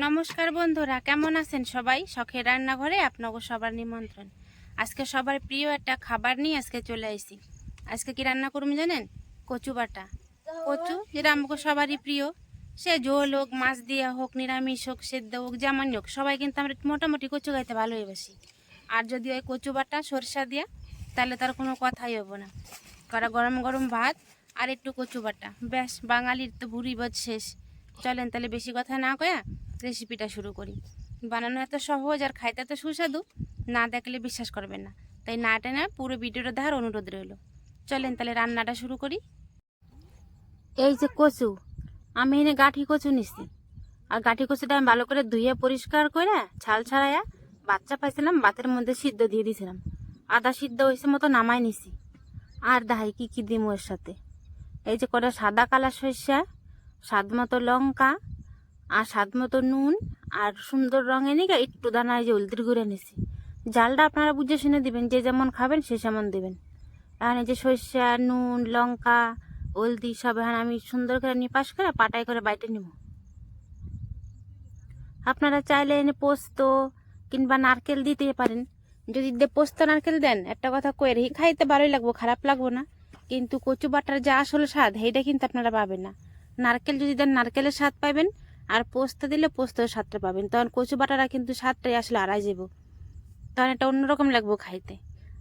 নমস্কার বন্ধুরা, কেমন আছেন সবাই? শখের রান্নাঘরে আপনাকে সবার নিমন্ত্রণ। আজকে সবার প্রিয় একটা খাবার নিয়ে আজকে চলে আসি আজকে কি রান্না করুন জানেন? কচু বাটা। কচু যেটা আমাকে সবারই প্রিয়। সে ঝোল হোক, মাছ দিয়া হোক, নিরামিষ হোক, সেদ্ধ হোক, যেমন হোক, সবাই কিন্তু আমরা মোটামুটি কচু খাইতে ভালোই বাসি। আর যদি ওই কচু বাটা, সরষা দিয়া, তাহলে তার কোনো কথাই হব না। করা গরম গরম ভাত আর একটু কচু বাটা। ব্যাস, বাঙালির তো ভুরি বোধ শেষ। চলেন তাহলে বেশি কথা না কয়া রেসিপিটা শুরু করি। বানানো এত সহজ আর খাইতে এত সুস্বাদু, না দেখলে বিশ্বাস করবেন না। তাই না টেনে পুরো ভিডিওটা দেখার অনুরোধ রইল। চলেন তাহলে রান্নাটা শুরু করি। এই যে কচু, আমি এনে গাঠি কচু নিছি। আর গাঠি কচুটা আমি ভালো করে ধুয়ে পরিষ্কার করে ছাল ছাড়াইয়া বাচ্চা পাইছিলাম, ভাতের মধ্যে সিদ্ধ দিয়ে দিয়েছিলাম আদা সিদ্ধ হয়েছে মতো নামাই নিছি। আর দাহাই কি কি দিমু এর সাথে? এই যে কটা সাদা কালা সর্ষা, স্বাদ মতো লঙ্কা আর স্বাদ মতো নুন আর সুন্দর রঙে নিয়ে একটু দানা এই যে হলদির গুঁড়ে নিছি জালটা আপনারা বুঝে শুনে দিবেন, যে যেমন খাবেন সে সেমন দেবেন। এখন এই যে সর্ষা, নুন, লঙ্কা, হলদি সব এখন আমি সুন্দর করে নিয়ে পাশ করে পাটাই করে বাইটে নিব। আপনারা চাইলে এনে পোস্ত কিংবা নারকেল দিতে পারেন। যদি পোস্ত, নারকেল দেন, একটা কথা কয়ে রেখে খাইতে ভালোই লাগবো, খারাপ লাগবো না। কিন্তু কচু বাটার যা আসলে স্বাদ, সেইটা কিন্তু আপনারা পাবেন না। নারকেল যদি দেন, নারকেলের স্বাদ পাবেন আর পোস্ত দিলে পোস্তর স্বাদটা পাবেন। তখন কচু বাটাটা কিন্তু স্বাদটাই আসলে আড়াই যাব তখন এটা অন্যরকম লাগবো খাইতে।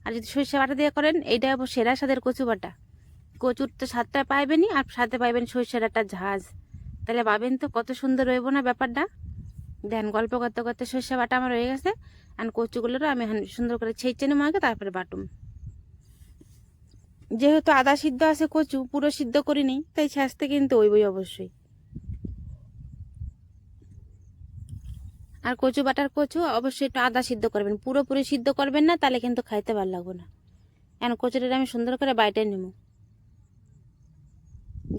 আর যদি সর্ষে বাটা দিয়ে করেন, এইটা সেরা স্বাদের কচু বাটা। কচুর তো স্বাদটা পাইবেনই, আর সাথে পাইবেন সর্ষের একটা ঝাঁজ। তাহলে পাবেন তো কত সুন্দর রইব না ব্যাপারটা। দেন গল্প করতে করতে সর্ষে বাটা আমার হয়ে গেছে। আর কচুগুলোরও আমি সুন্দর করে ছেঁচে নেব আগে, তারপরে বাটুম। যেহেতু আদা সিদ্ধ আছে কচু, পুরো সিদ্ধ করিনি, তাই ছাঁচতে কিন্তু ওইবই অবশ্যই। আর কচু বাটার কচু অবশ্যই একটু আদা সিদ্ধ করবেন। পুরোপুরি সিদ্ধ করবেন না, তাহলে কিন্তু খাইতে ভালো লাগবে না। এখন কচুটা আমি সুন্দর করে বাইটে নেব।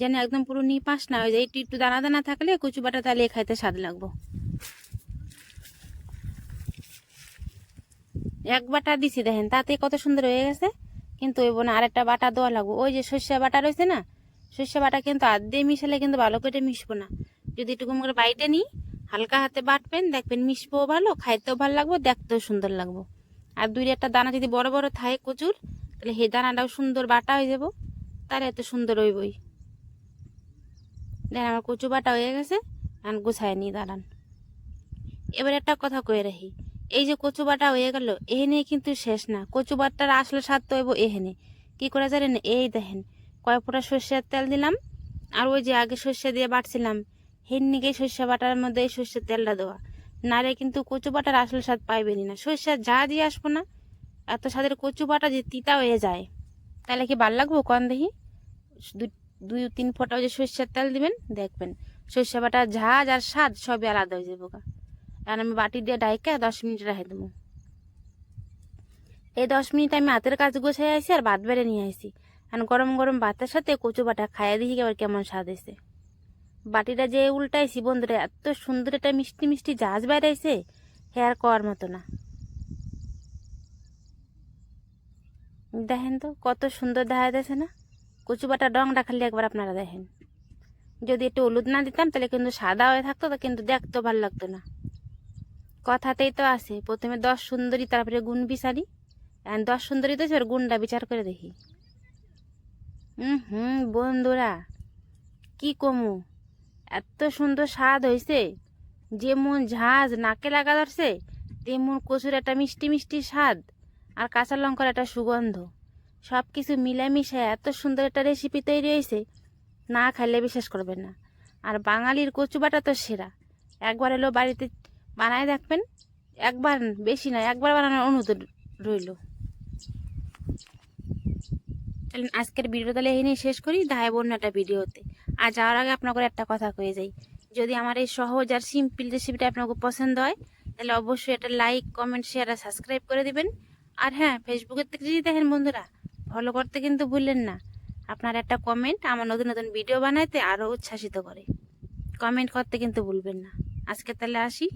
যেন একদম পুরো নিপাস না হয়ে যায়। একটু একটু দানা দানা থাকলে কচু বাটা তাহলে খাইতে স্বাদ লাগবো। এক বাটা দিছি দেখেন, তাতে কত সুন্দর হয়ে গেছে। কিন্তু ওই বোন আরেকটা বাটা দেওয়া লাগবো। ওই যে সর্ষে বাটা রয়েছে না, সর্ষে বাটা কিন্তু আধ দিয়ে মিশালে কিন্তু ভালো করে মিশবো না। যদি একটু করে বাইটে নিই হালকা হাতে বাটবেন, দেখবেন মিশবো ভালো, খাইতেও ভালো লাগবো, দেখতেও সুন্দর লাগবো। আর দুই একটা দানা যদি বড় বড় থাকে কচুর, তাহলে সেই দানাটাও সুন্দর বাটা হয়ে যাব তাহলে এত সুন্দর হইবই। দেন আমার কচু বাটা হয়ে গেছে, আর গুছায় নিয়ে দাঁড়ান এবার একটা কথা কয়ে রাখি, এই যে কচু বাটা হয়ে গেল, এহেনে কিন্তু শেষ না, কচু বাটার আসলে স্বাদ তো হইব এহেনে। কি করে জানেন এই দেখেন কয় ফোঁটা সর্ষের তেল দিলাম, আর ওই যে আগে সর্ষে দিয়ে বাটছিলাম হেন্নিকে সর্ষে বাটার মধ্যে সর্ষের তেলটা দেওয়া। নারে কিন্তু কচু বাটার আসল স্বাদ পাইবেনি না। সর্ষের যা দিয়ে আসব না, এত স্বাদের কচু বাটা যে তিতা হয়ে যায়। তাহলে কি ভালো লাগবো কন দেখি? দুই, তিন ফোঁটা যে সর্ষের তেল দিবেন, দেখবেন। সর্ষে বাটার ঝাঁজ আর স্বাদ, সবই আলাদা হয়ে যাব। আর আমি বাটি দিয়ে ডাইকে দশ মিনিট রেখে দেবো। এই দশ মিনিট আমি হাতের কাজ গোছাই আসি আর ভাত বেড়ে নিয়ে আসি আর গরম গরম ভাতের সাথে কচু বাটা খাইয়ে দিই আবার কেমন স্বাদ এসে বাটিটা যে উল্টাইছি বন্ধুরা, এত সুন্দর একটা মিষ্টি মিষ্টি জাহাজ বাইরাইছে হেয়ার করার মতো না। দেখেন তো, কত সুন্দর দেখা যাচ্ছে না? কচু বাটা রংটা খালি একবার আপনারা দেখেন। যদি একটু হলুদ না দিতাম, তাহলে কিন্তু সাদা হয়ে থাকতো, তো কিন্তু দেখতেও ভালো লাগতো না। কথাতেই তো আছে, প্রথমে দশ সুন্দরী, তারপরে গুণ বিচারি। দশ সুন্দরী তো এবার গুণটা বিচার করে দেখি। হুম হুম, বন্ধুরা, কি কমু? এত সুন্দর স্বাদ হয়েছে যেমন ঝাঁজ নাকে লাগা ধরছে তেমন কচুর একটা মিষ্টি মিষ্টি স্বাদ আর কাঁচা লঙ্কার একটা সুগন্ধ। সব কিছু মিলামিশে এত সুন্দর একটা রেসিপি তৈরি হয়েছে না খাইলে বিশ্বাস করবেন না। আর বাঙালির কচু বাটা তো সেরা। একবার এলো বাড়িতে বানায় দেখবেন, একবার বেশি না একবার বানানোর অনুরোধ রইল। চলেন আজকের ভিডিও তাহলে এই নিয়ে শেষ করি। দায় বন্য একটা ভিডিওতে। আর যাওয়ার আগে আপনাকে একটা কথা কয়ে যাই। যদি আমার এই সহজ আর সিম্পল রেসিপিটা আপনাকে পছন্দ হয়, তাহলে অবশ্যই একটা লাইক কমেন্ট শেয়ার আর সাবস্ক্রাইব করে দিবেন। আর হ্যাঁ ফেসবুকের থেকে যদি দেখেন বন্ধুরা ফলো করতে কিন্তু ভুললেন না। আপনার একটা কমেন্ট আমার নতুন নতুন ভিডিও বানাইতে আরও উচ্ছ্বাসিত করে। কমেন্ট করতে কিন্তু ভুলবেন না। আজকে তাহলে আসি।